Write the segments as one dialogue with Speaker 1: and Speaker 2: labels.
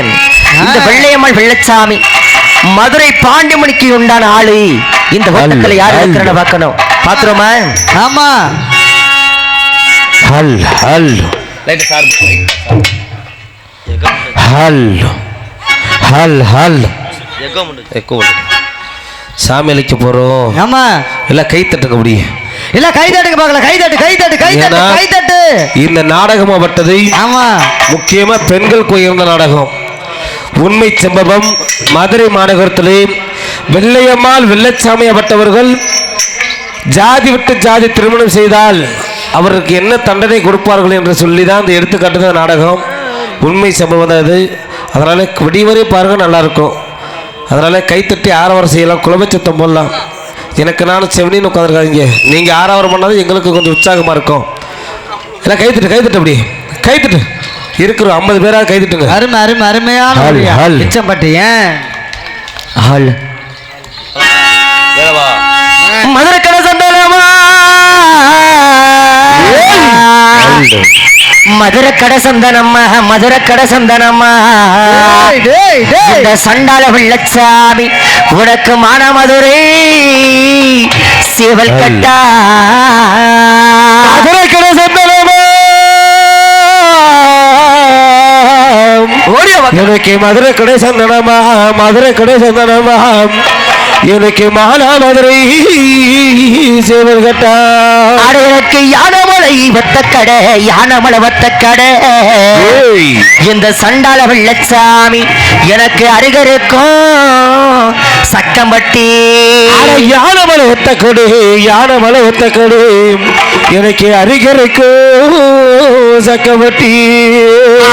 Speaker 1: இந்த வெள்ளையம்மாள் வெள்ளச்சாமி மதுரை பாண்டிமணிக்கு உண்டான ஆளு. இந்த வட்டத்துல யார் இருக்கிறன பார்க்கணும். பாத்துருமா
Speaker 2: ஆமா.
Speaker 3: ஹல் ஹல். ஹல் ஹல் ஹல். எக்கோ சாமி அழைக்க போறோம்.
Speaker 2: ஆமா.
Speaker 3: எல்லாம் கை தட்டுங்க அப்படி.
Speaker 2: இல்ல கை தட்டுக்கு பார்க்கல. கை தட்டு கை தட்டு கை தட்டு கை தட்டு.
Speaker 3: இந்த நாடகமாப்பட்டது
Speaker 2: ஆமா.
Speaker 3: முக்கியமா பெண்கள் உயர்ந்த நாடகம். உண்மை சம்பவம் மதுரை மாநகரத்திலே வெள்ளையம்மாள் வெள்ளச்சாமி வெள்ளச்சாமியப்பட்டவர்கள் ஜாதி விட்டு ஜாதி திருமணம் செய்தால் அவருக்கு என்ன தண்டனை கொடுப்பார்கள் என்று சொல்லி தான் இந்த எடுத்துக்காட்டுத நாடகம். உண்மை சம்பவம் தான் இது. அதனால் விடிவரை பாருங்க நல்லாயிருக்கும். அதனால் கைத்தட்டி ஆரவாரம் செய்யலாம் குலபச்சத்தம் போடலாம். எனக்கு நானும் செவனின்னு உட்காந்துருக்காதீங்க நீங்கள் ஆரவாரம் பண்ணாலும் எங்களுக்கு கொஞ்சம் உற்சாகமாக இருக்கும். எல்லாம் கைத்தட்டு கைத்தட்டு அப்படி. கைத்தட்டு. இருக்கிறோம் ஐம்பது பேராக கைத்தட்டுங்க
Speaker 2: அருமை அருமை அருமையான. மிச்சம்பட்டி ஏன்?
Speaker 1: ஆள் மதுரை கடை சண்டலமா மதுரை கடை சந்தனம்மா மதுரை கடை சந்தனம்மா. இந்த சண்டால வெள்ளச்சாமி உனக்கு மானமதுரை சேவல் கட்டா.
Speaker 3: மதுரை கடை எனக்கு மதுரை கடை சந்தனமா மதுரை கடை சந்தனமா எனக்கு மாலா மதுரை சேவல் கட்டா.
Speaker 1: அடையனுக்கு யானமலை வத்த கடை யானமலை வத்த கடை. இந்த சண்டால வெள்ளச்சாமி எனக்கு அருகருக்கும் சக்கம்பட்டி
Speaker 3: யானமலை ஒத்த கொடு யானமலை ஒத்த கொடு. எனக்கு அருகருக்கு சக்கமட்டி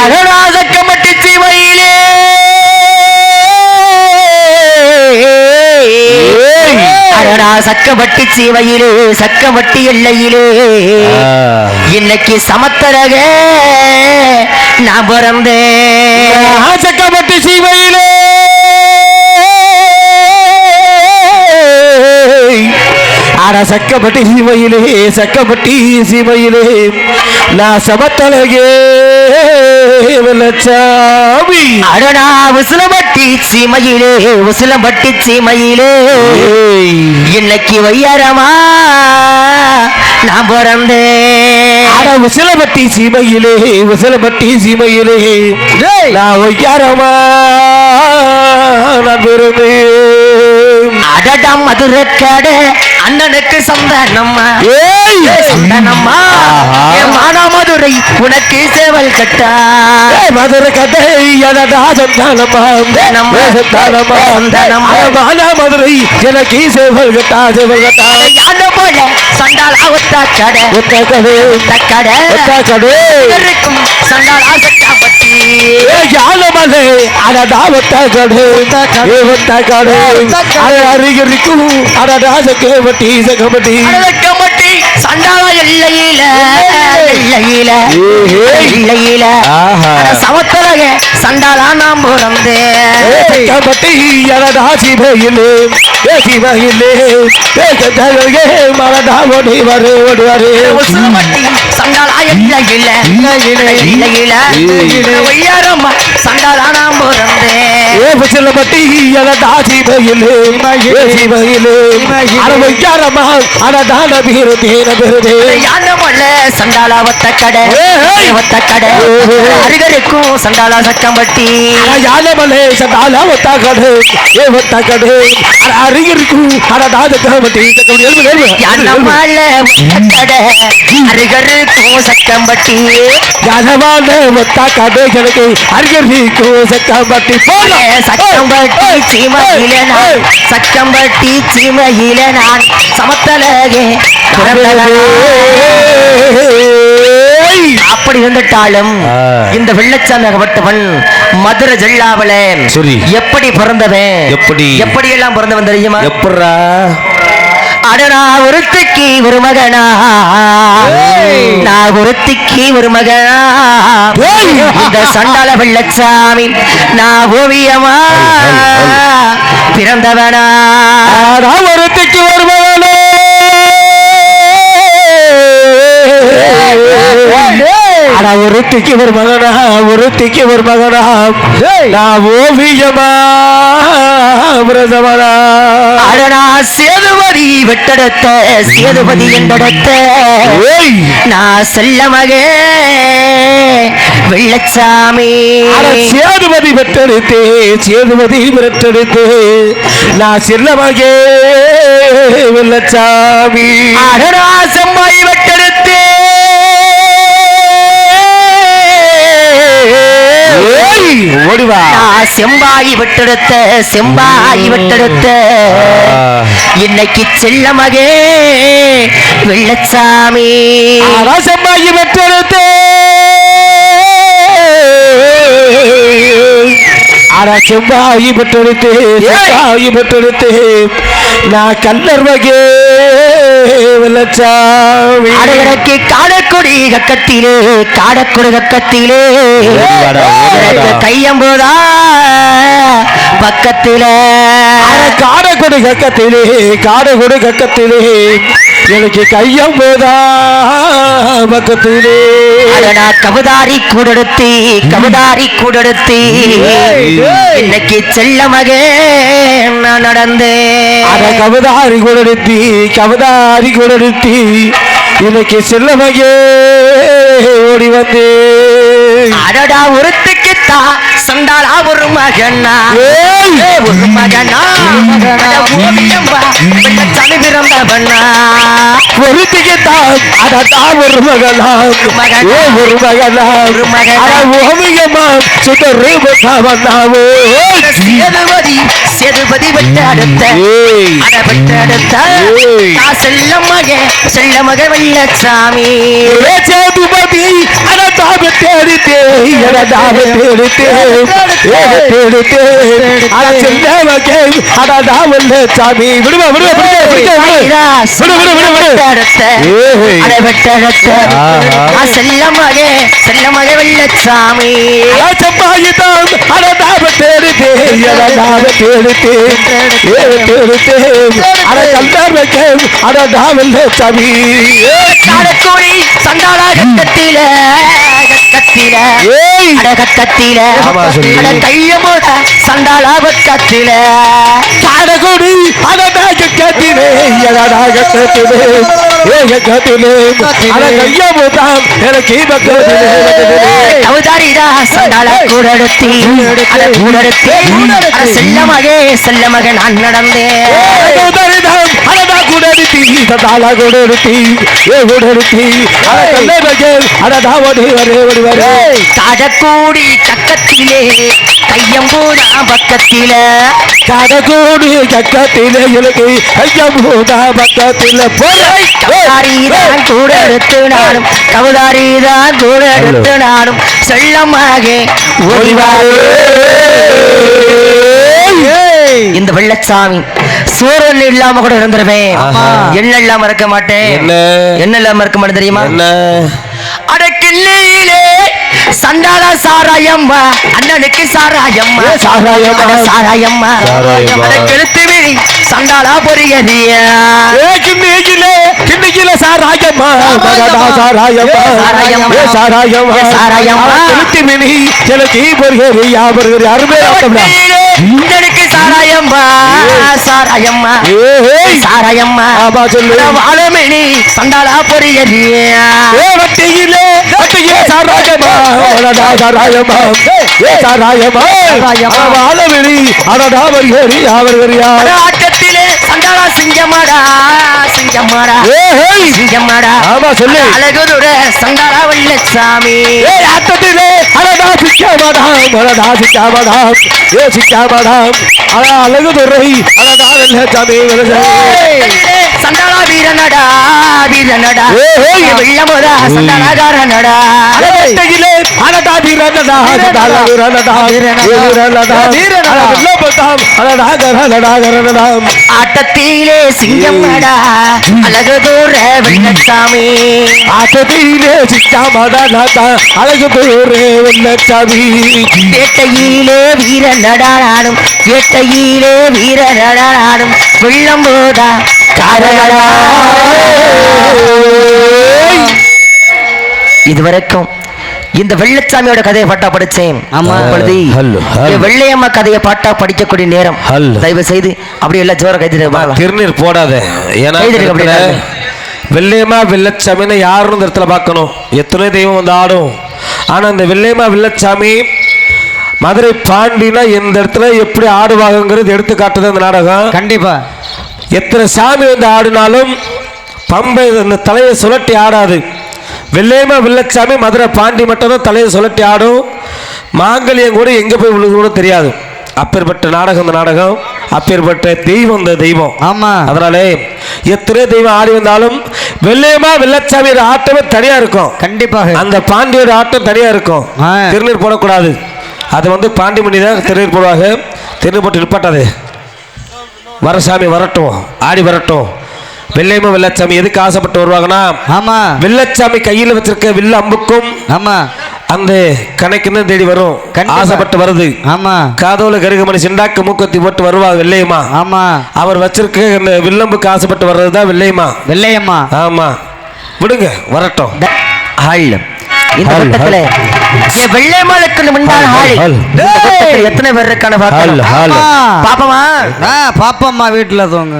Speaker 1: அடடா சக்கம்பட்டி. சிவையிலே அடடா சக்கம்பட்டி சிவையிலே சக்கம்பட்டி எல்லையிலே. இன்னைக்கு சமத்தரக நான் பிறந்தேன்.
Speaker 3: சக்கமட்டி சீமையிலே அட சக்கப்பட்டி சீமையிலே சக்கப்பட்டி சீமையிலே நான் சமத்தலகே வெள்ளச்சாமி.
Speaker 1: அடடா உசிலம்பட்டி சீமையிலே உசிலம்பட்டி சீமையிலே. இன்னைக்கு வையாரமா நான் பிறந்தேன்.
Speaker 3: அட உசிலம்பட்டி சீமையிலே உசிலம்பட்டி சீமையிலே. நான் ஒய்யாரமா நான் பிறந்தேன்.
Speaker 1: அடடா மதுரை கடை அண்ணனுக்கு சந்தானம்மா.
Speaker 3: ஏய்!
Speaker 1: சந்தானம்மா. என் மானாமதுரை உனக்கு சேவல் கட்டா.
Speaker 3: மதுரை கதை எனதா சந்தானமா
Speaker 1: நம்ம
Speaker 3: சந்தானமா
Speaker 1: சந்தானமா.
Speaker 3: மாலா மதுரை எனக்கு சேவல் கட்டா சேவல் கட்டா.
Speaker 1: யான போல சண்டால் அவத்தா கடை.
Speaker 3: ஒத்த கடை.
Speaker 1: ஒத்த கடை.
Speaker 3: ஒத்த கடை.
Speaker 1: இருக்கும் சண்டால் ஆசட்டாப்பட்டி
Speaker 3: ஏய், யானமலை அடடா ஒத்த கடை. ஒத்த கடை. அட அருகரிக்கும் அடடா சக்கமட்டி சக்கமட்டி
Speaker 1: அழகம்பட்டி சண்டாள எல்லையில எல்லையில
Speaker 3: ஆஹா.
Speaker 1: சமத்தலக சண்டாளா நாம்
Speaker 3: சக்கமட்டி அடடா சிவையிலே சிவையிலே மரடா ஓடி வரு ஓடி வரு.
Speaker 1: உசுமட்டி சண்டாளா எல்லையில எல்லையில ஒய்யாரம்மா சண்டாளா நாம் பிறந்தேன்
Speaker 3: ஏ புசிலப்பட்டி அடடா சிவையிலே ஏ சிவையிலே அரவையாரமா அடடான வீர தீர பெருதே
Speaker 1: யானமல்ல சண்டாளா வத்த கடை
Speaker 3: வத்த
Speaker 1: ஒத்த கடை அருகருக்கும் சக்கம் சக்கம்பட்டி
Speaker 3: யானமல்ல சடால வத்த கடை ஏ ஒத்த கடை அருகிருக்கு அடடாத கமட்டி கமட்டி எழுது எழுது
Speaker 1: யானமல்ல ஒத்த கடை அருகருக்கும் சக்கம்பட்டி
Speaker 3: யானமல்ல வத்த கடை எனக்கு அருகிருக்கு சக்கம்பட்டி போல
Speaker 1: சக்கம்பட்டி சீமையில நான். சக்கம்பட்டி சீமையில நான். சமத்தலகே அப்படி இருந்துட்டாலும். இந்த வெள்ளச்சாமி அகப்பட்டவன் மதுரை ஜெல்லாவல. எப்படி பிறந்தவன்?
Speaker 3: எப்படி?
Speaker 1: எப்படி எல்லாம் பிறந்தவன் தெரியுமா?
Speaker 3: எப்படா
Speaker 1: அடனா ஒருத்திக்கு ஒரு மகனா. நான் ஒருத்திக்கு ஒரு மகனா. இந்த சண்டால வெள்ளச்சாமி நான் ஓவியமா? பிறந்தவனா?
Speaker 3: ஒருத்திக்கு வருபவனே ஆனா ஒருத்திக்கு ஒரு மகனா? ஒருத்திக்கு ஒரு மகனா. நான் ஓவியமா? பிரதமனா
Speaker 1: அடனா சேதுபதி வெட்டெடுத்த சேதுபதி என்றெடுத்த. நான் செல்ல மகே வெள்ளச்சாமி.
Speaker 3: சேதுபதி பெற்றெடுத்தே சேதுபதி பெற்றெடுத்தே நான் சின்னமகே வெள்ளச்சாமி.
Speaker 1: அடனா செம்பாய் வெட்டெடுத்து.
Speaker 3: ஓடிவா.
Speaker 1: செம்பாய் வெட்டெடுத்த செம்பாய் வெட்டெடுத்த. இன்னைக்கு செல்ல மகே வெள்ளச்சாமி
Speaker 3: அரசம்மாயி பெற்றெடுத்தே அரசம்மாயி பெற்றெடுத்தே செம்பாயி பெற்றெடுத்தே. நான் கல்லர் வகே
Speaker 1: அடையறக்கு காடக்குடி கக்கத்திலே காடக்குடி கக்கத்திலே. கையம்போதா பக்கத்தில.
Speaker 3: அட காடகுடி கக்கத்திலே காடகுடி கக்கத்திலே. எனக்கு கையம் போதா பக்கத்திலே.
Speaker 1: கபதாரி கூடெடுத்தி கபதாரி கூடெடுத்தி. இன்னைக்கு செல்ல மகே நான் நடந்தேன்.
Speaker 3: அட கவதாரி கொடுத்தி கவதாரி கொடுத்தி இன்னைக்கு செல்லமையே ஓடி வந்தே
Speaker 1: அடடா ஒருத்துக்கு தான் சண்டாளா ஒரு மகனா? ஒரு மகனா? அட ஓவியம்பா வெள்ளச்சாமி பிறந்தவனா
Speaker 3: ஒருத்திக்கு தான் அடடா ஒரு மகனா?
Speaker 1: மகனா.
Speaker 3: ஏ ஒரு மகனா?
Speaker 1: ஒரு மகனா.
Speaker 3: அட ஓமியம்மா சுத்த ரூபத்தா வந்தாவோ
Speaker 1: சேதுபதி சேதுபதி வெட்ட அடுத்த. அட வெட்ட அடுத்த. செல்ல மக செல்ல மக வெள்ளச்சாமி.
Speaker 3: ஏ சேதுபதி அடடாவ தேடித்தே அடடாவ தேடித்தே ஏ தேடித்தே. அட செல்லமகே அடடாவ சாமி. விடுவா விடுவா விடுவா விடுவா
Speaker 1: ஐரா,
Speaker 3: விடு, விடு, விடு, விடு.
Speaker 1: அட வெட்ட அடுத்த
Speaker 3: ஆஹா.
Speaker 1: நான் செல்ல மக செல்ல மக
Speaker 3: தேடித்தே அடடாவ தேடித்தே ஏ தேடித்தே. அட அடடாவ சாமி
Speaker 1: காடக்கோழி சண்டாளா கட்டத்தில கட்டத்தில
Speaker 3: ஏய்
Speaker 1: அட கட்டத்தில
Speaker 3: ஆமா, சொல்லு.
Speaker 1: அட கையமோட சண்டாளா பக்கத்தில
Speaker 3: காடகுடி அடடாக கத்திலே எடடாக கத்திலே ஏக கத்திலே அட எனக்கு
Speaker 1: கூடடுத்தி. கூடடுத்தி. செல்ல மகே செல்ல மக நான் நடந்தேன்.
Speaker 3: ஏ குடருத்தி அட கல்லே பகே அடடா ஓடி வரே ஓடி வரே
Speaker 1: காடக்கூடி கக்கத்திலே கையம்பூடா பக்கத்தில.
Speaker 3: காடகுடி கக்கத்திலே எனக்கு கையா போட்டா பக்கத்திலே. போய்!
Speaker 1: கவுதாரிதான் கூட எடுத்து நானும் கவுதாரிதான் கூட எடுத்து நானும் செல்லமாக ஓடிவாரு இந்த வெள்ளச்சாமி சோறு இல்லாம கூட இருந்துருவேன். என்ன இல்லாம இருக்க மாட்டேன்.
Speaker 3: என்ன?
Speaker 1: இல்லாம இருக்க மாட்டேன் தெரியுமா?
Speaker 3: என்ன?
Speaker 1: அட கிள்ளியிலே சண்டாள சாராயம்மா அண்ணனுக்கு சாராயம்மா.
Speaker 3: சாராயம்மா.
Speaker 1: சாராயம்மா. கெளுத்து விழி சண்டாளா பொரியதியா
Speaker 3: கிண்ணிக்கிலே கிண்ணிக்கிலே சாராயம்மா. சாராயம்மா.
Speaker 1: சாராயம்மா.
Speaker 3: சாராயம்மா.
Speaker 1: சாராயம்மா.
Speaker 3: திருத்தி மினி எனக்கு பர்கர் யா பர்கர் அருமையா
Speaker 1: சாராயம்மா சாராயம்மா சாராயம்மா. வாழமணி சண்டாளா
Speaker 3: வட்டியிலே சாராயம்மா. சாராயம்மா. சாராயம்மா. வாழவிழி அடடா பர்கர் யா பர்கர் யா
Speaker 1: அட ஆட்டத்திலே சண்டாளா சிங்கமாடா சிங்கமாடா சிங்கமாடா
Speaker 3: ஆமா சொல்லு.
Speaker 1: அழகுதுட சண்டாளா வெள்ளச்சாமி
Speaker 3: ஏ ஆட்டத்திலே அடடா சிக்காமடாம் அடடா சிக்காமடாம் ஏ சிக்காமடாம் அட அழகு துறை அடடா வெள்ள சாமி வெள்ள சாமி
Speaker 1: சண்டாளா வீரனடா வீரனடா
Speaker 3: ஏய்.
Speaker 1: வெள்ளமுதா
Speaker 3: அடட்டகிலே அடடா வீரனடா அடடா வீரனடா வீரனடா வீரனடா வெள்ள போட்டாம் அடடா கரனடா கரனடா
Speaker 1: ஆட்டத்திலே சிங்கமடா அழகுதூர வெள்ளச்சாமி.
Speaker 3: ஆட்டத்திலே சிக்காமடா அழகு துறை வெள்ள சாமி
Speaker 1: வேட்டையிலே வீரனடாடும் வேட்டையிலே வீரனடாடும் வெள்ளம்போதா காரனடா இதுவரைக்கும் இந்த வெள்ளச்சாமியோட கதையை பாட்டா படிச்சேன். வெள்ளையம்மா கதையை பாட்டா படிக்கக்கூடிய நேரம். தயவு செய்து அப்படி எல்லாம் ஜோர கைது
Speaker 3: திருநீர் போடாத. ஏன்னா
Speaker 1: அப்படி.
Speaker 3: வெள்ளையம்மா வெள்ளச்சாமின்னு யாருன்னு இந்த இடத்துல பார்க்கணும். எத்தனை தெய்வம் வந்து ஆடும். ஆனா இந்த வெள்ளையம்மா வெள்ளச்சாமி மதுரை பாண்டினா இந்த இடத்துல எப்படி ஆடுவாங்கங்கிறது எடுத்து காட்டுது அந்த நாடகம்.
Speaker 2: கண்டிப்பா.
Speaker 3: எத்தனை சாமி வந்து ஆடினாலும் பம்பை இந்த தலையை சுழட்டி ஆடாது. வெள்ளையம்மா வெள்ளச்சாமி மதுரை பாண்டி மட்டும் தான் தலையை சுழட்டி ஆடும். மாங்கல்யம் கூட எங்கே போய் விழுது கூட தெரியாது. அப்பேற்பட்ட நாடகம் இந்த நாடகம். அப்பேற்பட்ட தெய்வம் இந்த தெய்வம்.
Speaker 2: ஆமா.
Speaker 3: அதனாலே எத்தனை தெய்வம் ஆடி வந்தாலும் வெள்ளையம்மா வெள்ளச்சாமியோட ஆட்டமே தனியா இருக்கும்.
Speaker 2: கண்டிப்பாக.
Speaker 3: அந்த பாண்டியோட ஆட்டம் தனியா இருக்கும். திருநீர் போடக்கூடாது. அது வந்து பாண்டிமணி தான் திருநீர் போடுவாங்க. திருநீர் போட்டு நிப்பாட்டாது. வர சாமி வரட்டும் ஆடி வரட்டும். வெள்ளையம்மா வெள்ளச்சாமி எதுக்கு ஆசைப்பட்டு வருவாங்கன்னா
Speaker 2: ஆமா.
Speaker 3: வெள்ளச்சாமி கையில் வச்சிருக்க வில்ல அம்புக்கும்
Speaker 2: ஆமா.
Speaker 3: அந்த கணக்குன்னு தேடி வரும். ஆசைப்பட்டு வருது.
Speaker 2: ஆமா.
Speaker 3: காதோல கருகமணி சிண்டாக்கு மூக்கத்தி போட்டு வருவாங்க வெள்ளையம்மா.
Speaker 2: ஆமா.
Speaker 3: அவர் வச்சிருக்க அந்த வில்லம்புக்கு ஆசைப்பட்டு வர்றது தான் வெள்ளையம்மா.
Speaker 2: வெள்ளையம்மா.
Speaker 3: ஆமா. விடுங்க வரட்டும்.
Speaker 1: ஹால் இந்த வெள்ளையம்மாளுக்கு முன்னாள்
Speaker 3: ஹால்,
Speaker 1: எத்தனை பேர் இருக்கான. பாப்பமா?
Speaker 2: பாப்பம்மா வீட்டுல தோங்க.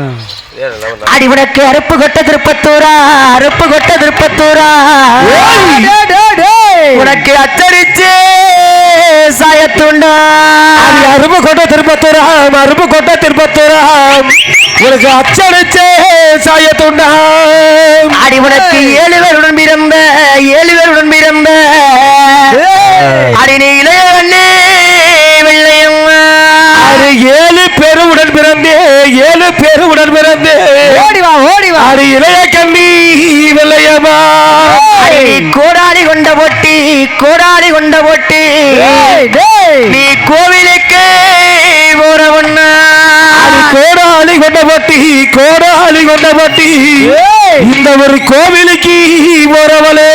Speaker 1: அடி உனக்கு அருப்பு கொட்ட திருப்பத்தூரா? அருப்பு கொட்ட திருப்பத்தூரா? உனக்கு அச்சரிச்சு சாயத்துண்டா?
Speaker 3: அது அருப்பு கோட்டை திருப்பத்தூராம் அருப்பு கோட்டை திருப்பத்தூராம் உனக்கு அச்சடிச்சே சாயத்துண்டாம்
Speaker 1: அடி உனக்கு ஏழு பேருடன் பிறந்த ஏழு பேருடன் பிறந்த அடி நீ இளையவண்ணே வெள்ளையம்மா.
Speaker 3: அது ஏழு பேரு உடன் பிறந்தே ஏழு பேரு உடன் பிறந்தே.
Speaker 2: ஓடி வா ஓடி வா.
Speaker 3: அது இளைய கண்ணி வெள்ளையம்மா.
Speaker 1: கோடாலி கொண்ட பொட்டி கோடாலி கொண்ட பொட்டி. நீ கோவிலுக்கு போறவண்ணா
Speaker 3: அது கோடாலி கொண்ட பட்டி கோடாலி கொண்ட பட்டி. இந்த ஒரு கோவிலுக்கு போறவளே.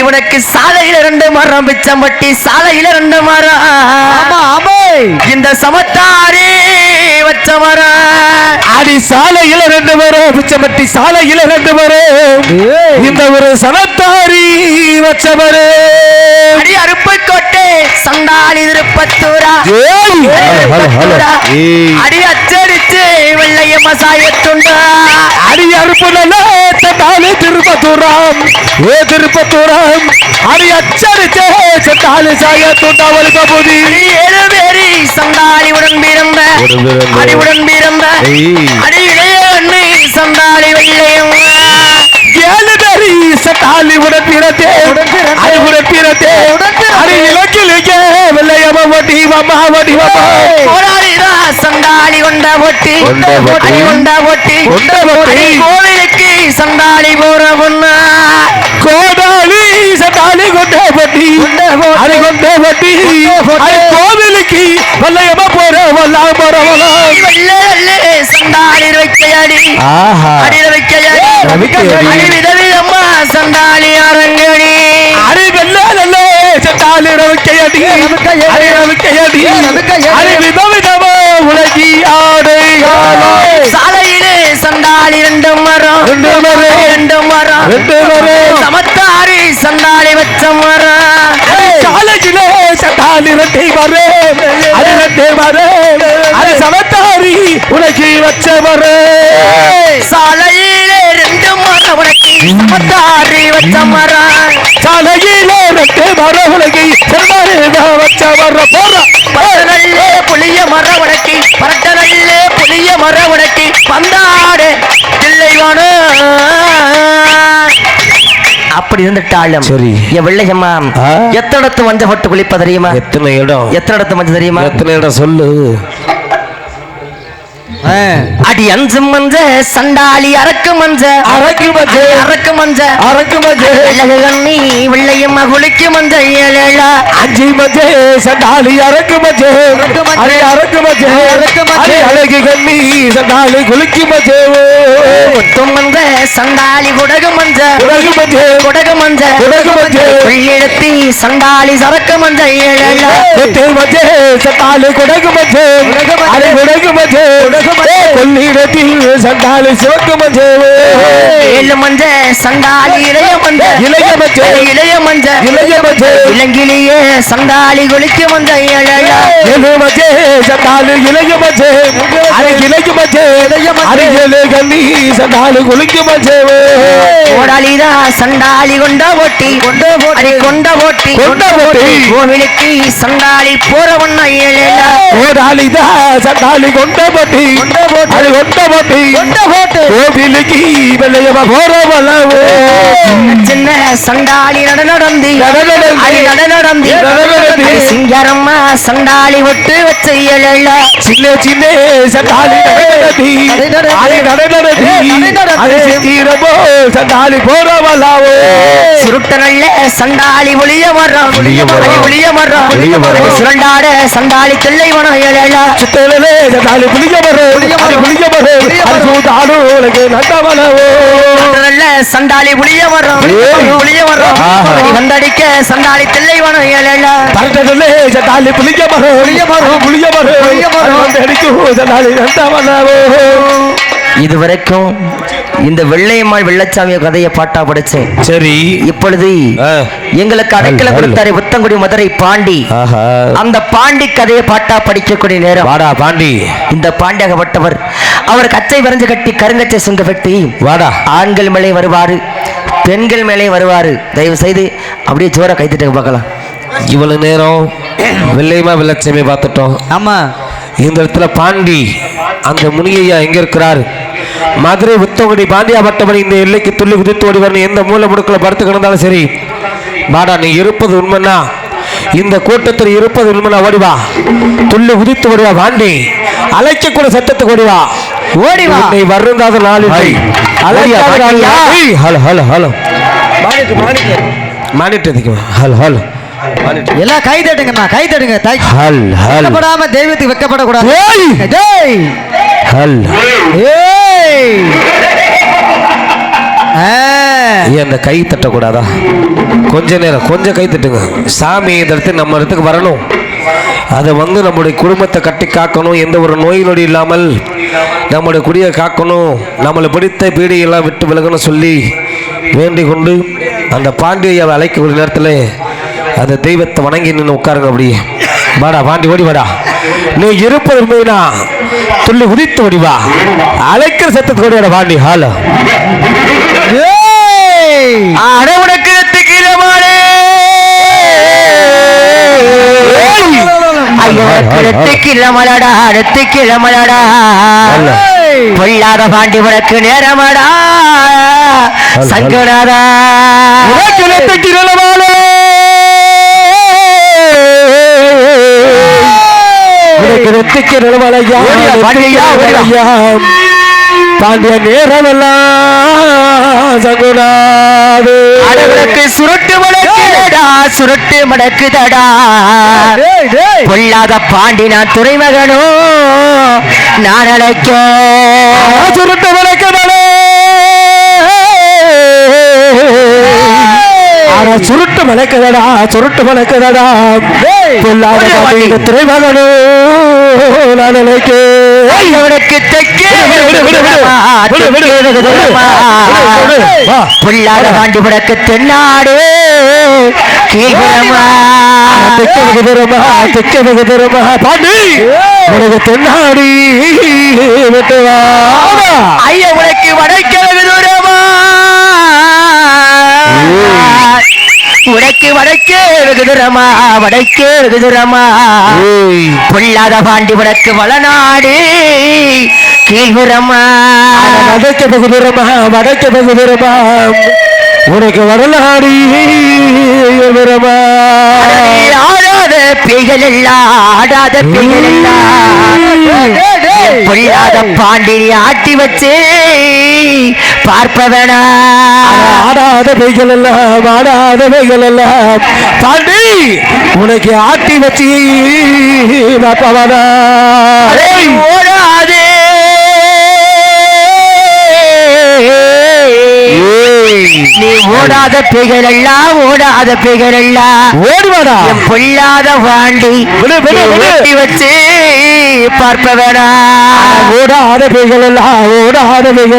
Speaker 1: அடி உனக்கு சாலையில ரெண்டு மரம் பிச்சம்பட்டி சாலையில ரெண்டு மரம். இந்த சமத்தாரி வச்ச மரம்.
Speaker 3: அடி சாலையில ரெண்டு பேரும் பிச்சம்பட்டி சாலையில ரெண்டு பேரும் இந்த ஒரு சனத்தாரி வச்சவரே
Speaker 1: அடி அருப்பு கொட்டை சண்டாளி திருப்பத்தூரா. அடி அச்சடிச்சு
Speaker 3: ஏ திருப்பத்தூராம். அடி அச்சரிச்சே செட்டாலு சாய தூண்டாவல் கபூதி
Speaker 1: அடி ஏழு பேரி சண்டாளி உடன் பிறந்த
Speaker 3: உடன் பிறந்த.
Speaker 1: அடி
Speaker 3: ஏய்.
Speaker 1: அடி இளைய அண்ணி சண்டாளி வெள்ளையம்
Speaker 3: ஏழு பேரி செட்டாலி உடன் பிறந்தே அடி உடன் பிறந்தே அடி இலக்கிலுக்கே வட்டி மாமா வட்டி மாமா
Speaker 1: கோடாலிதா சண்டாளி கொண்ட பொட்டி. அடி கொண்ட. அடி கோவிலுக்கு சண்டாளி போற பொண்ணா.
Speaker 3: கோடாலி சட்டாலி கொண்டே பட்டி அடி கொண்டே அடி கோவிலுக்கு வெள்ளையம்மா போற வல்லா போற வல்லா
Speaker 1: சண்டாளி வைக்கையடி
Speaker 3: ஆஹா.
Speaker 1: அடியில வைக்கையடி. அடி. விதவிதம்மா சண்டாளி அரங்கடி
Speaker 3: அடி வெள்ளை வெள்ளை சட்டாலி ரவிக்கையடி அடி ரவிக்கையடி அடி விதவிதமா உலகி ஆடை
Speaker 1: சாலையிலே சண்டாளி ரெண்டு மரம்
Speaker 3: ரெண்டு மரம்.
Speaker 1: ரெண்டு மரம்.
Speaker 3: ரெண்டு மரம்.
Speaker 1: சமத்தாரி சண்டாளி வச்ச மரம்.
Speaker 3: காலேஜிலே சட்டாலி ரெட்டை வரே அது ரெட்டை வரே அது சமத்தாரி உலகி வச்ச வரே
Speaker 1: சாலையிலே ரெண்டு வச்ச மரம்.
Speaker 3: சாலையிலே ரெட்டை மர உலகி வச்ச வர போற
Speaker 1: பரட்டனல்லே புளிய மர உனக்கு பரட்டனல்லே புளிய மர உனக்கு பந்தாடு. தில்லைவான. அப்படி இருந்துட்டாலும்
Speaker 3: சரி.
Speaker 1: என் வெள்ளையம்மா
Speaker 3: ஆ?
Speaker 1: எத்தனத்து மஞ்சள் பட்டு குளிப்ப தெரியுமா?
Speaker 3: எத்தனை இடம்?
Speaker 1: எத்தனை இடத்து மஞ்சள் தெரியுமா?
Speaker 3: எத்தனை இடம் சொல்லு.
Speaker 1: அடி அஞ்சு மஞ்ச சண்டாளி அரக்கு மஞ்ச.
Speaker 3: அரக்கு மஞ்ச.
Speaker 1: அரக்கு மஞ்ச.
Speaker 3: அரக்கு மஞ்ச.
Speaker 1: வெள்ளகு கண்ணி வெள்ளையம்மா குளிக்கு மஞ்ச ஏழேழா
Speaker 3: அஞ்சி மஞ்ச சண்டாலி அரக்கு மஞ்ச. அடி அரக்கு மஞ்ச.
Speaker 2: அரக்கு மஞ்ச.
Speaker 3: அழகு கண்ணி சண்டாலி குலுக்கி மஞ்ச.
Speaker 1: ஒத்து மஞ்ச சண்டாளி குடகு மஞ்ச.
Speaker 3: உலகு மஞ்ச.
Speaker 1: குடகு மஞ்ச.
Speaker 3: குடகு மஞ்ச.
Speaker 1: வெள்ளெழுத்தி சண்டாளி சரக்கு மஞ்ச ஏழேழா
Speaker 3: கொட்டு மஞ்ச சண்டாலி குடகு மஞ்ச.
Speaker 2: குடகு மஞ்ச.
Speaker 3: குடகு மஞ்ச. கொள்ளிடத்தில் சண்டாளி சிவக்கு மஞ்சேவே
Speaker 1: ஏழு மஞ்ச சண்டாளி இளைய மஞ்ச.
Speaker 3: இளைய மஞ்ச.
Speaker 1: இளைய மஞ்ச.
Speaker 3: இளைய மஞ்ச.
Speaker 1: இளங்கிலேயே சண்டாளி குளிக்க மஞ்ச ஏழழா
Speaker 3: ஏழு மஞ்சே சண்டாளி இளைய மஞ்சே. அரை இளைய மஞ்சே அரை ஏழு கண்ணி சண்டாளி குளிக்கு மஞ்சேவே
Speaker 1: கோடாலிதா சண்டாளி கொண்ட ஓட்டி. கொண்ட போட்டி கொண்ட போட்டி
Speaker 3: கொண்ட போட்டி.
Speaker 1: கோவிலுக்கு சண்டாளி போறவண்ணா ஏழேலா
Speaker 3: ஓடாலிதா கொண்ட பட்டி கொண்ட பட்டி. கோவிலுக்கு வெள்ளையமா போறவளவு
Speaker 1: சின்ன சண்டாளி நட நடந்தி
Speaker 3: நடநடந்தி. நடநடந்தி.
Speaker 1: அது சிங்காரம்மா சண்டாளி ஒட்டு வச்ச ஏழேலா
Speaker 3: சின்ன சின்ன சண்டாளி நடனடி அது நடனடி அது சித்திரமோ சண்டாளி போறவளாவோ
Speaker 1: சுருட்ட நல்ல சண்டாளி ஒளிய மரம்
Speaker 3: ஒளிய.
Speaker 1: அது ஒளிய மரம். சுரண்டாட சண்டாளி தில்லை வனம் ஏழேலா
Speaker 3: சித்தலே சண்டாளி புளிய மரோ
Speaker 1: சண்டாளி புளிய
Speaker 3: ஏய்.
Speaker 1: புளிய
Speaker 3: ஆஹா.
Speaker 1: வந்தடிக்க சண்டாளி தில்லை வனம்
Speaker 3: சண்டாளி புளிய மரோ புளிய மரோ புளிய மரோ புளிய மரோ அடிக்கும் சண்டாளி நட்டவளவோ
Speaker 1: இதுவரைக்கும் இந்த வெள்ளையம்மாள் வெள்ளச்சாமி கதையை பாட்டா படிச்சேன்.
Speaker 3: சரி.
Speaker 1: இப்பொழுது எங்களுக்கு அடைக்கலம்
Speaker 3: அல்ல.
Speaker 1: கொடுத்தாரு புத்தங்குடி மதுரை பாண்டி.
Speaker 3: ஆஹா.
Speaker 1: அந்த பாண்டி கதையை பாட்டா படிக்கக்கூடிய நேரம்.
Speaker 3: வாடா பாண்டி.
Speaker 1: இந்த பாண்டியாகப்பட்டவர் அவர் கச்சை வரைஞ்சு கட்டி கருங்கச்சை சுங்க வெட்டி
Speaker 3: வாடா.
Speaker 1: ஆண்கள் மேலே வருவாரு பெண்கள் மேலே வருவாரு. தயவு செய்து அப்படியே ஜோரா கைத்திட்டு பார்க்கலாம்.
Speaker 3: இவ்வளவு நேரம் வெள்ளையமா வெள்ளச்சமே பார்த்துட்டோம்.
Speaker 2: ஆமா.
Speaker 3: இந்த இடத்துல பாண்டி அந்த முனியையா எங்க இருக்கிறார்? மதுரை உத்தவடி பாண்டியாபட்டவன் இந்த எல்லைக்கு துள்ளி குதித்து ஓடி வரணும். எந்த மூல முடுக்கில் படுத்து கிடந்தாலும் சரி. பாடா நீ இருப்பது உண்மைன்னா? இந்த கூட்டத்தில் இருப்பது உண்மைனா ஓடி வா. துள்ளி குதித்து ஓடி வா பாண்டி அழைக்க கூட சத்தத்துக்கு ஓடி வா.
Speaker 2: ஓடி வா.
Speaker 3: நீ வருந்தாத நாள் ஹலோ ஹலோ ஹலோ. மானிட்டு ஹலோ ஹலோ.
Speaker 2: எல்லாம் கை தட்டுங்கம்மா கை தட்டுங்க. தாய்
Speaker 3: ஹல் ஹல்.
Speaker 2: வெக்கப்படாம தெய்வத்துக்கு வெக்கப்படக்கூடாது.
Speaker 3: ஹல்
Speaker 2: ஏய் ஆ.
Speaker 3: ஏன் அந்த கை தட்டக்கூடாதா? கொஞ்ச நேரம் கொஞ்சம் கை தட்டுங்க. சாமி இந்த இடத்துக்கு நம்ம இடத்துக்கு வரணும். அதை வந்து நம்முடைய குடும்பத்தை கட்டி காக்கணும். எந்த ஒரு நோய் நொடி இல்லாமல் நம்முடைய குடியை காக்கணும். நம்மளை பிடித்த பீடியெல்லாம் விட்டு விலகணும் சொல்லி வேண்டிக் கொண்டு அந்த பாண்டியாவை அழைக்கக்கூடிய நேரத்தில் அந்த தெய்வத்தை வணங்கி நின்று உட்காருங்க அப்படியே. வாடா பாண்டி ஓடி வாடா. நீ இருப்பது உண்மைனா துள்ளி உதித்து ஓடி வா அழைக்கிற சத்தத்துக்கு ஓடி வாடா பாண்டி ஹாலோ.
Speaker 1: அடவுனக்கு திக்கிலமானே ஐயோ அடுத்து கிழமலடா
Speaker 3: அல்ல.
Speaker 1: பொல்லாத பாண்டி உனக்கு நேரமடா. சங்கடாதா. ஓடியா, பாண்டியா, ஓடியா.
Speaker 3: பாண்டிய நேரமெல்லாம் சகுனாது
Speaker 1: அடவுனக்கு சுருட்டு மடக்குதடா சுருட்டு மடக்குதடா. பொல்லாத பாண்டி நான் துறைமகனோ நான் அழைக்க.
Speaker 3: சுருட்டு ஆனா சுருட்டு மலைக்கதடா சுருட்டு மலைக்கதடா பொல்லாத பாண்டிய திரைமகனோ நான் நினைக்க.
Speaker 1: ஐயவனுக்கு தெற்கே
Speaker 3: விடு, விடு, விடு, விடு. விடு, விடு,
Speaker 1: தெற்கே வெகு தூரமா.
Speaker 3: விடு, விடு. வா.
Speaker 1: பொல்லாத பாண்டி புடக்கு தென்னாடு. கீழ்புறமா
Speaker 3: தெக்க வெகு தூரமா தெக்க வெகு தூரமா பாண்டி. உனக்கு தென்னாடி. வெட்டுவா
Speaker 1: ஐயா உனக்கு வடக்கு வெகு தூரமா உனக்கு வடக்கே வெகு தூரமா வடக்கே வெகு தூரமா.
Speaker 3: ஏய்.
Speaker 1: பொல்லாத பாண்டி உனக்கு வளநாடு கீழ்புறமா
Speaker 3: வடக்கு வெகு தூரமா வடக்கு வெகு தூரமா. உனக்கு தூரமா
Speaker 1: ஆடாத. பேய்கள் எல்லாம் ஆடாத எல்லாம். பொல்லாத பாண்டினி ஆட்டி வச்சு பார்ப்பவனா?
Speaker 3: ஆடாத பெய்கள் எல்லாம் ஆடாத பெய்கள் எல்லாம் பாண்டி உனக்கு ஆட்டி வச்சு பாப்பவனா
Speaker 1: அதை ஓடாதே. நீ ஓடாத பேய்கள் எல்லாம் ஓடாத பேய்கள் எல்லாம்
Speaker 3: ஓடிவாடா
Speaker 1: பொல்லாத. ஓட்டி வச்சு பார்ப்பவனா?
Speaker 3: ஓடாத பேய்கள்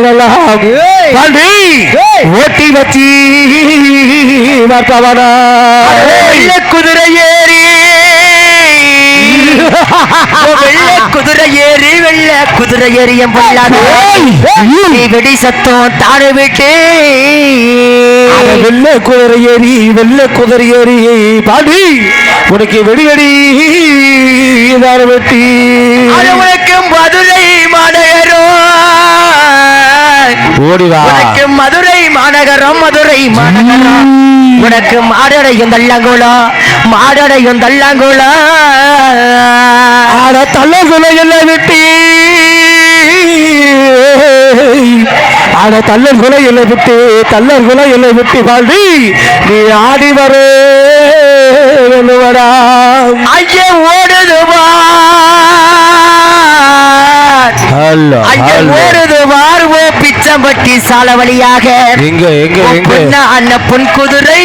Speaker 3: எல்லாம் ஓடாத. பாண்டி
Speaker 2: ஏய்.
Speaker 3: ஓட்டி வச்சி
Speaker 1: வெள்ள குதிரை ஏறி. வெள்ள குதிரை ஏறி வெள்ள குதிரை ஏறியம் பொல்லாத நீ வெடி சத்தம் தானே விட்டு.
Speaker 3: வெள்ள குதிரை ஏறி வெள்ள குதிரை ஏறி பாண்டி உனக்கு வெடி வெடி தான வெட்டி.
Speaker 1: உனக்கு மதுரை மாநகரம்.
Speaker 3: ஓடிவா
Speaker 1: உனக்கு மதுரை மாநகரம் மதுரை மாநகரம். உனக்கு மாடடையும் தள்ளங்குளம் மாடடையும் தள்ளங்குளம்
Speaker 3: ஆட தள்ளகுல எல்லாம் வெட்டி. ஆட தள்ளர் குலை எல்லை விட்டு தள்ளர் குலை எல்லை விட்டு வாழ்வி. நீ ஆடி வர வரா
Speaker 1: ஐயே ஓடுது வார்
Speaker 3: ஹலோ
Speaker 1: ஐயே ஓடுது வார் ஓ பிச்சம்பட்டி சால வழியாக.
Speaker 3: எங்க எங்க எங்க?
Speaker 1: பொன்ன அன்ன பொன் குதிரை.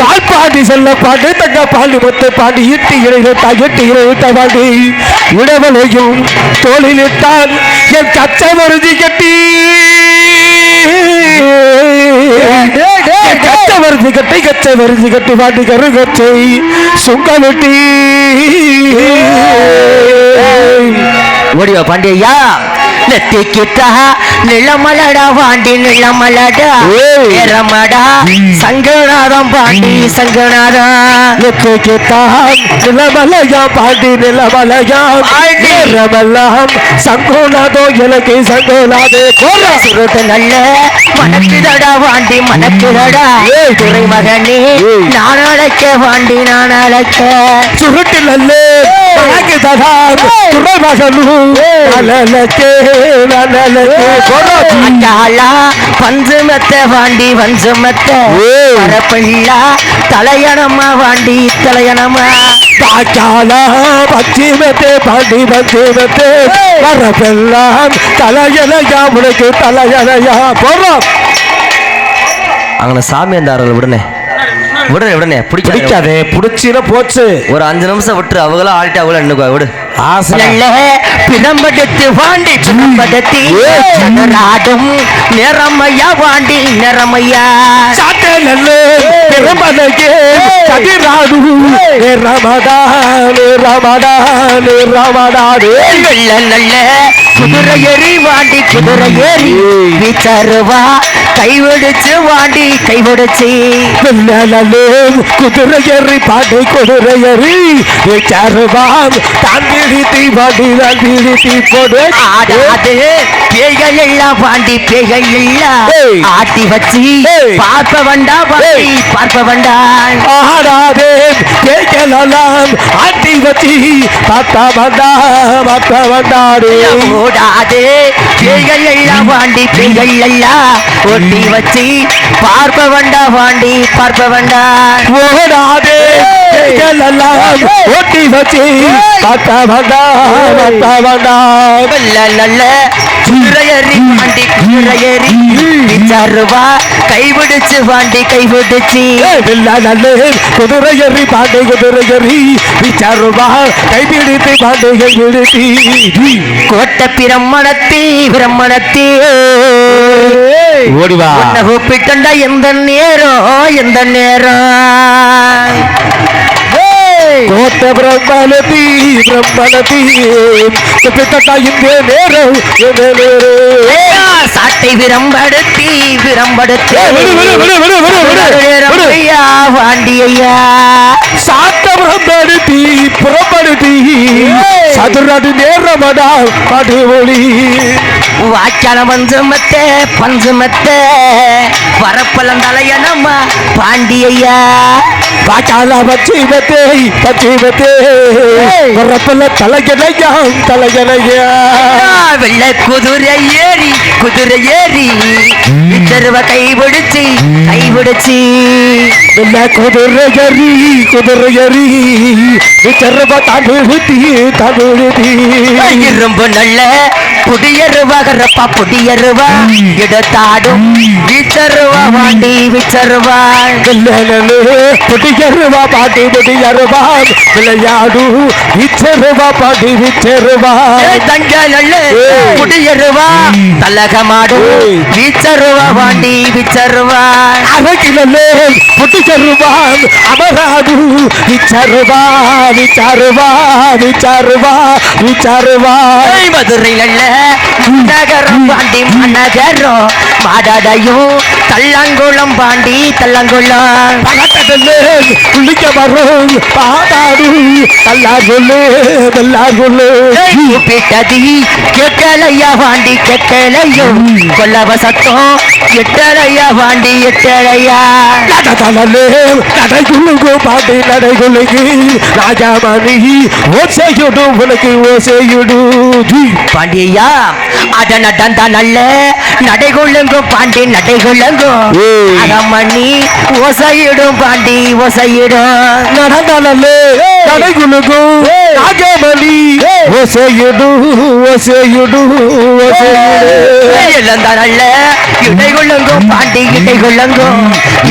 Speaker 3: பால் பாண்டி செல்ல பாண்டி தங்க பாண்டி மொத்த பாண்டி இட்டு இறைவிட்டா இட்டு இறைவிட்ட பாண்டி. இடவலையும் தோளிலிட்டான் என் கச்ச மருதி கட்டி. கச்ச மருதி கட்டி கச்ச மருதி கட்டி பாண்டி கரு கச்சை சுங்க வெட்டி.
Speaker 1: ஓடிவா பாண்டியா நெத்தி கிட்டா நிலமலடா பாண்டி நிலமலடா.
Speaker 3: ஏய்.
Speaker 1: நிறமடா சங்கநாதம் பாண்டி சங்கநாதம்.
Speaker 3: கேட்டான் நிலமலையா பாண்டி நிலமலையா. நிலமெல்லாம் சங்கோனாதோ எனக்கு சங்கோனாதே போறா.
Speaker 1: சுருட்டு நல்ல. மணக்குதடா பாண்டி மணக்குதடா
Speaker 3: ஏய்.
Speaker 1: துறை மகனே. நான் அழைக்க பாண்டி நான் அழைக்க.
Speaker 3: சுருட்டு நல்லே. வழக்கு ததான் துணை மகனும் நலனக்கே நலனக்கே போறா
Speaker 1: அஞ்சாளா பஞ்சு மெத்த வாண்டி பஞ்சு மெத்த.
Speaker 3: ஏய்.
Speaker 1: பரப்பிள்ளா தலையணமா வாண்டி தலையணமா.
Speaker 3: பாச்சாலா பச்சிமத்தே பாண்டி பச்சிமத்தே வரப்பெல்லாம் தலையலையா உனக்கு தலையலையா போறோம்
Speaker 1: அங்கே சாமி அந்த விடுனே. விடுனே விடுனே பிடிக்காது
Speaker 3: பிடிக்காதே பிடிச்சின போச்சு.
Speaker 1: ஒரு அஞ்சு நிமிஷம் விட்டு அவங்களும் ஆள்கிட்ட அவங்களும் எண்ணுக்குவா விடு.
Speaker 3: ஆசை.
Speaker 1: நல்ல பிறம்படுத்து வாண்டி பிறம்படுத்தி நாடும் நிறமையா வாண்டி நிறமையா.
Speaker 3: சாட்டை நல்ல பெருமலையே கதிராடு ரமதான் ரமதான் ரமடாடு
Speaker 1: வெள்ள நல்ல குதிரை ஏறி வாண்டி குதிரை ஏறி வீச்சருவா. கைவிடுச்சு வாண்டி கைவிடுச்சு
Speaker 3: நல்லே குதிரை ஏறி பாடை குதிரை ஏறி சாருவாம் தான் பிடித்தி பாடி தான் பிடித்தி போடு
Speaker 1: ஆடாது பேய்கள் எல்லாம் பாண்டி பேய்கள் எல்லாம். ஆட்டி வச்சு
Speaker 3: ஏய்.
Speaker 1: பார்ப்ப வண்டா பாண்டி
Speaker 3: ஏய்.
Speaker 1: பார்ப்ப வண்டான்
Speaker 3: ஆடாதே கேட்கலாம் ஆட்டி வச்சி பார்த்தா வந்தா பார்த்தா வந்தாடு.
Speaker 1: ஓடாது பேய்கள் எல்லாம் பாண்டி பேய்கள் எல்லாம் ஒட்டி வச்சு பார்ப்ப வண்டா பாண்டி பார்ப்ப வண்டான்
Speaker 3: ஓடாதே ஓட்டி வச்சி பார்த்தா வந்தா பார்த்தா வந்தா
Speaker 1: நல்ல குதிரையறி பாண்டி குதிரையறி விசாருவா கைவிடுச்சு பாண்டி கைவிடுச்சு.
Speaker 3: நல்லே குதிரை ஏறி பாண்டை குதிரை ஏறி விசாருவா கைபிடித்து பாண்டை கைபிடித்தி
Speaker 1: கோட்டை பிரம்மணத்தி பிரம்மணத்தி.
Speaker 3: ஓடிவா.
Speaker 1: கூப்பிட்டண்டா எந்த நேரம் எந்த நேரம்
Speaker 3: இந்த நேரம் இந்த நேரம்
Speaker 1: ஏயா, சாட்டை விரம்படுத்தி விரம்படுத்தி. ஐயா, வாண்டியையா
Speaker 3: சாத்த பிரம்மணதி புறப்படுத்தி. சதுரடி நேரமடா படு ஒளி
Speaker 1: வாய்க்கால பஞ்சமத்த பஞ்சமத்த. வரப்பலம் தலையனம்மா பாண்டியையா.
Speaker 3: பாட்டால பச்சி பத்தே பச்சி பத்தே வரப்பல தலையணையாம் தலையணையா.
Speaker 1: ஆ, வெள்ளை குதிரை ஏறி குதிரை ஏறி. இத்தருவ கைபிடிச்சு கைபிடிச்சு
Speaker 3: என்ன குதிரை எறி குதிரை எறி செருவ தமிழ்த்தி தமிழ்த்தி
Speaker 1: இரும்பு நல்ல புடியருவா கரப்பா புடியருவா எடுத்தாடும் விச்சருவா வாண்டி விச்சருவா
Speaker 3: புடியருவா பாட்டி புடியருவா விளையாடு விச்சருவா பாட்டி விச்சருவா
Speaker 1: தங்க நல்ல. புடியருவா தலகமாடும். விச்சருவா வாண்டி விச்சருவா
Speaker 3: அரகிலே புடிச்சருவான் அமராடு விச்சருவா விச்சருவா விச்சருவா விச்சருவா.
Speaker 1: ஏய், மதுரை நல்ல நகரம் பாண்டி மாடாடையும் தள்ளங்குளம் பாண்டி தள்ளங்குளம்
Speaker 3: குளிக்க வரும் பாதாடு தல்லாகுள்ளே தல்லாகுள்ளே
Speaker 1: ஏய், கூப்பிட்டதி கெட்டலையா வாண்டி கெட்டலையும் கொல்லவ சத்தம் எட்டலையா வாண்டி எட்டலையா.
Speaker 3: நடதலே நடைகுலுகு பாட்டி நடைகுலுகு ராஜாமணி ஓசையுடு உனக்கு ஓசையுடு. ஜி.
Speaker 1: பாண்டியா அட நடந்தா நல்ல நடைகுள்ளுங்கும் பாண்டி நடைகுள்ளுங்கும்
Speaker 3: ஏய்.
Speaker 1: அகமணி ஓசையிடும் பாண்டி ஓசையிடும்.
Speaker 3: நடந்தாலே நடைகுலுகு ராஜாமணி ஓசையுடு ஓசையுடு ஓசையுடு
Speaker 1: இழந்த நல்ல இடைகுள்ளுங்கும் பாண்டி இடைகுள்ளுங்கும்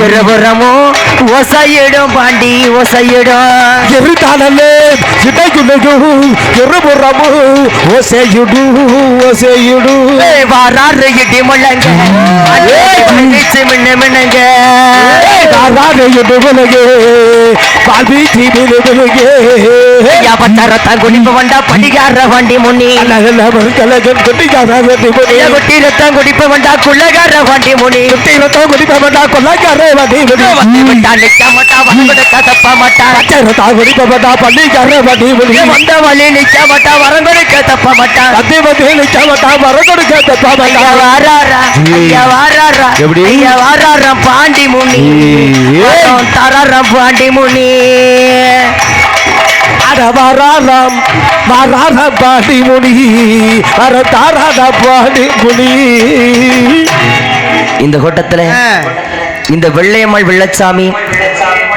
Speaker 1: இருபுறமும் ஓசையிடும் பாண்டி ஓசையிடும்
Speaker 3: எரிதானலே இடைகுலுகு இருபுறமு ஓசையுடு ஓசையுடு
Speaker 1: ஏய், வாராறு இடி முழங்க மன்னிச்சு மின்னு மின்னுங்க பட்டாரத்தான் குடிப்பு வண்டா படிகார வண்டி முன்னி கொட்டி ரத்தம் குடிப்பு வண்டா குள்ளகார வண்டி முனி வந்து விட்டா நிக்க மாட்டா வரங்கொடுக்க தப்ப மாட்டா வந்த வழி நிக்க மாட்டா வரங்கொடுக்க தப்ப மாட்டா. ஐயா வாராரா ஐயா வாராரா.
Speaker 3: எப்படி?
Speaker 1: ஐயா வாராரா பாண்டி முனி
Speaker 3: ஏய்.
Speaker 1: தராரம் பாண்டி முனி
Speaker 3: பாடி முனி வர தாராத பாடி முனி
Speaker 1: இந்த கூட்டத்துல இந்த வெள்ளையம்மாள் வெள்ளச்சாமி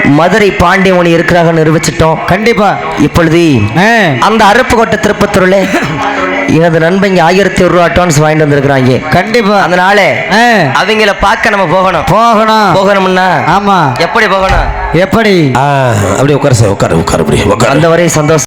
Speaker 1: மதுரை பாண்டியமணி இருக்கிறாங்க நிரூபிச்சிட்டோம்.
Speaker 2: கண்டிப்பா.
Speaker 1: இப்பொழுது
Speaker 2: ஆ.
Speaker 1: அந்த அருப்புக்கோட்டை திருப்பத்தூர்ல எனது நண்பன் இங்க ஆயிரத்தி ஒரு ரூபா அட்வான்ஸ் வாங்கிட்டு வந்திருக்கிறாங்க.
Speaker 2: கண்டிப்பா.
Speaker 1: அதனால
Speaker 2: ஆ.
Speaker 1: அவங்கள பார்க்க நம்ம போகணும்.
Speaker 2: போகணும்.
Speaker 1: போகணும்னா
Speaker 2: ஆமா.
Speaker 1: எப்படி போகணும்?
Speaker 2: எப்படி?
Speaker 3: அப்படியே உட்கார சார் உட்கார உட்கார அப்படியே உட்கார.
Speaker 1: அந்த வரை சந்தோஷம்.